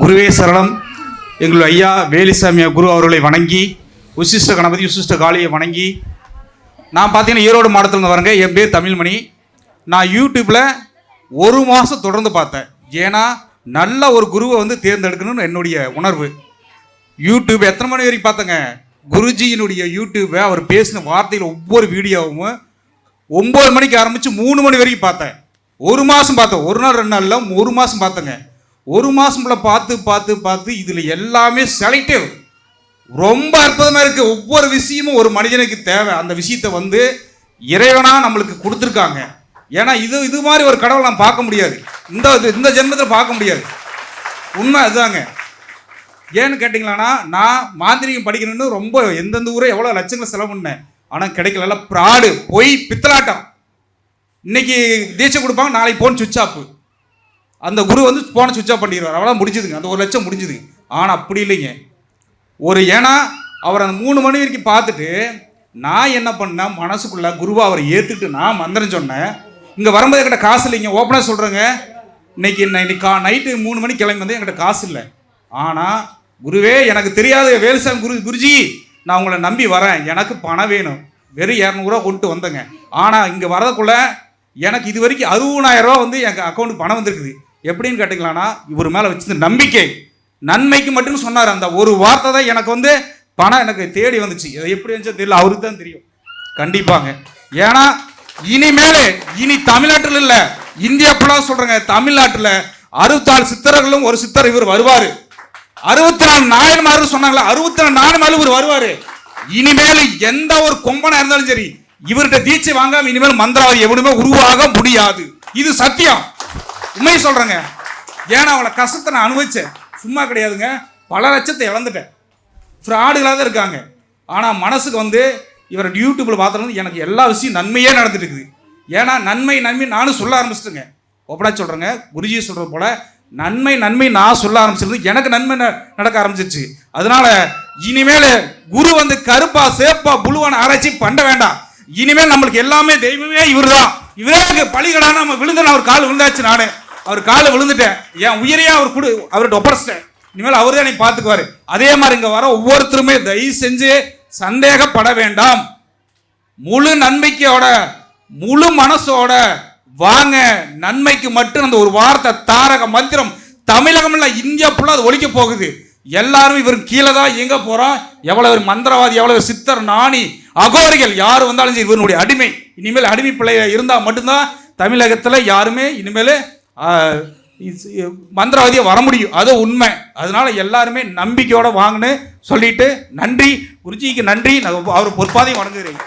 குருவே சரணம். எங்கள் ஐயா வேலிசாமி குரு அவர்களை வணங்கி உசிஷ்ட கணபதி உசிஷ்ட காளியை வணங்கி நான் பார்த்தீங்கன்னா ஈரோடு மாவட்டத்தில் வரேங்க. என் பேர் தமிழ்மணி. நான் யூடியூப்பில் ஒரு மாதம் தொடர்ந்து பார்த்தேன். ஏன்னா நல்ல ஒரு குருவை வந்து தேர்ந்தெடுக்கணும்னு என்னுடைய உணர்வு. யூடியூப் எத்தனை மணி வரைக்கும் பார்த்தேங்க? குருஜியினுடைய யூடியூப்பை அவர் பேசின வார்த்தையில் ஒவ்வொரு வீடியோவும் ஒம்பது மணிக்கு ஆரம்பித்து மூணு மணி வரைக்கும் பார்த்தேன். ஒரு மாதம் பார்த்தேன். ஒரு நாள் ரெண்டு நாளில் ஒரு மாதம் பார்த்தேங்க. ஒரு மாதம்ல பார்த்து பார்த்து பார்த்து இதில் எல்லாமே செலக்டிவ் ரொம்ப அற்புதமாக இருக்குது ஒவ்வொரு விஷயமும் ஒரு மனிதனுக்கு தேவை. அந்த விஷயத்தை வந்து இறைவனாக நம்மளுக்கு கொடுத்துருக்காங்க. ஏன்னா இது இது மாதிரி ஒரு கடவுளை நான் பார்க்க முடியாது. இந்த இது- இந்த ஜென்மத்தில் பார்க்க முடியாது. உண்மை அதுதாங்க. ஏன்னு கேட்டிங்களான்னா நான் மாந்திரிகம் படிக்கணும்னு ரொம்ப எந்தெந்த ஊரே எவ்வளோ லட்சங்களை செலவு பண்ணேன். ஆனால் கிடைக்கல. ப்ராடு பொய் பித்தலாட்டம். இன்னைக்கு தீட்சை கொடுப்பாங்க நாளைக்கு போன் சுவிட்ச் ஆஃப் அந்த குரு வந்து போன சுவிட்ச் ஆஃப் பண்ணிடுவார். அவ்வளோ முடிஞ்சுதுங்க. அந்த ஒரு லட்சம் முடிஞ்சுதுங்க. ஆனால் அப்படி இல்லைங்க. ஒரு ஏன்னா அவர் அந்த மூணு மணி வரைக்கும் பார்த்துட்டு நான் என்ன பண்ணேன்? மனசுக்குள்ள குருவாக அவரை ஏற்றுட்டு நான் மந்திரம் சொன்னேன். இங்கே வரும்போது என்கிட்ட காசு இல்லைங்க. ஓப்பனாக சொல்கிறேங்க இன்னைக்கு இன்னைக்கு கா நைட்டு மூணு மணிக்கு கிளம்பி வந்து என்கிட்ட காசு இல்லை. ஆனால் குருவே எனக்கு தெரியாது வேலுசாமி குரு குருஜி நான் உங்களை நம்பி வரேன். எனக்கு பணம் வேணும். வெறும் இரநூறுவா கொண்டு வந்தேங்க. ஆனால் இங்கே வரதுக்குள்ள எனக்கு இது வரைக்கும் அறுபதாயிரம் ரூபா வந்து எங்கள் அக்கௌண்ட்டுக்கு பணம் வந்திருக்குது. எப்படின்னு கேட்டிங்களான்னா இவர் மேலே வச்சிருந்த நம்பிக்கை. நன்மைக்கு மட்டும் சொன்னார் அந்த ஒரு வார்த்தை தான் எனக்கு வந்து பணம் எனக்கு தேடி வந்துச்சு. அது எப்படி வந்துச்சோ தெரியல அவருக்கு தான் தெரியும். கண்டிப்பாங்க. ஏன்னா இனிமேல் இனி தமிழ்நாட்டில் இல்லை இந்தியா ஃபுல்லாக சொல்கிறேங்க தமிழ்நாட்டில் அறுபத்தாறு சித்தர்களும் ஒரு சித்தர் இவர் வருவார். அறுபத்தி நாலு நாயன்மார்கள் சொன்னாங்களா அறுபத்தி நாலு நாயன்மார்கள் இவர் வருவார். இனிமேல் எந்த ஒரு கொம்பனா இருந்தாலும் சரி இவர்கிட்ட தீட்சை வாங்காம இனிமேல் மந்திரவாதி எவனுமே உருவாக முடியாது. இது சத்தியம். உண்மையை சொல்கிறேங்க ஏன்னா அவளை கஷ்டத்தை நான் அனுபவிச்சேன். சும்மா கிடையாதுங்க. பல லட்சத்தை இழந்துட்டேன். ஃப்ராடுகளாக தான் இருக்காங்க. ஆனால் மனசுக்கு வந்து இவரை யூடியூப்பில் பார்த்துருந்து எனக்கு எல்லா விஷயம் நன்மையே நடந்துட்டு இருக்குது. ஏன்னா நன்மை நன்மை நானும் சொல்ல ஆரம்பிச்சிட்டேங்க. ஒப்படா சொல்கிறேங்க குருஜி சொல்கிறது போல் நன்மை நன்மை நான் சொல்ல ஆரம்பிச்சிருந்து எனக்கு நன்மை ந- நடக்க ஆரம்பிச்சிருச்சு. அதனால இனிமேல் குரு வந்து கருப்பா சேப்பா புழுவான ஆராய்ச்சி பண்ண வேண்டாம். இனிமேல் நம்மளுக்கு எல்லாமே தெய்வமே இவர் தான் இவரே பழிகளான நம்ம விழுந்து அவர் கால் விழுந்தாச்சு நானே. அவர் காலை விழுந்துட்டேன். என் உயிரையே அவர் கொடு அவர்கிட்ட ஒப்படைச்சிட்டேன். இனிமேல் அவர் தான் பார்த்துக்குவாரு. அதே மாதிரி இங்கே வர ஒவ்வொருத்தருமே தயவு செஞ்சு சந்தேகப்பட வேண்டாம். முழு நன்மைக்கையோட முழு மனசோட வாங்க. நன்மைக்கு மட்டும் அந்த ஒரு வார்த்தை தாரக மந்திரம் தமிழகம் இல்லை இந்தியா ஃபுல்லாக அது ஒழிக்க போகுது. எல்லாரும் இவர் கீழே தான் இயங்க போகிறோம் எவ்வளோ ஒரு மந்திரவாதி எவ்வளோ சித்தர் நாணி அகோரிகள் யார் வந்தாலும் சரி இவனுடைய அடிமை. இனிமேல் அடிமை பிள்ளைய இருந்தால் மட்டும்தான் தமிழகத்தில் யாருமே இனிமேல் மந்திரவாதியை வர முடியும். அது உண்மை. அதனால எல்லாருமே நம்பிக்கையோட வாங்கினு சொல்லிட்டு நன்றி. குருஜிக்கு நன்றி. நான் அவர் பொறுப்பாதையும் வணங்குகிறேன்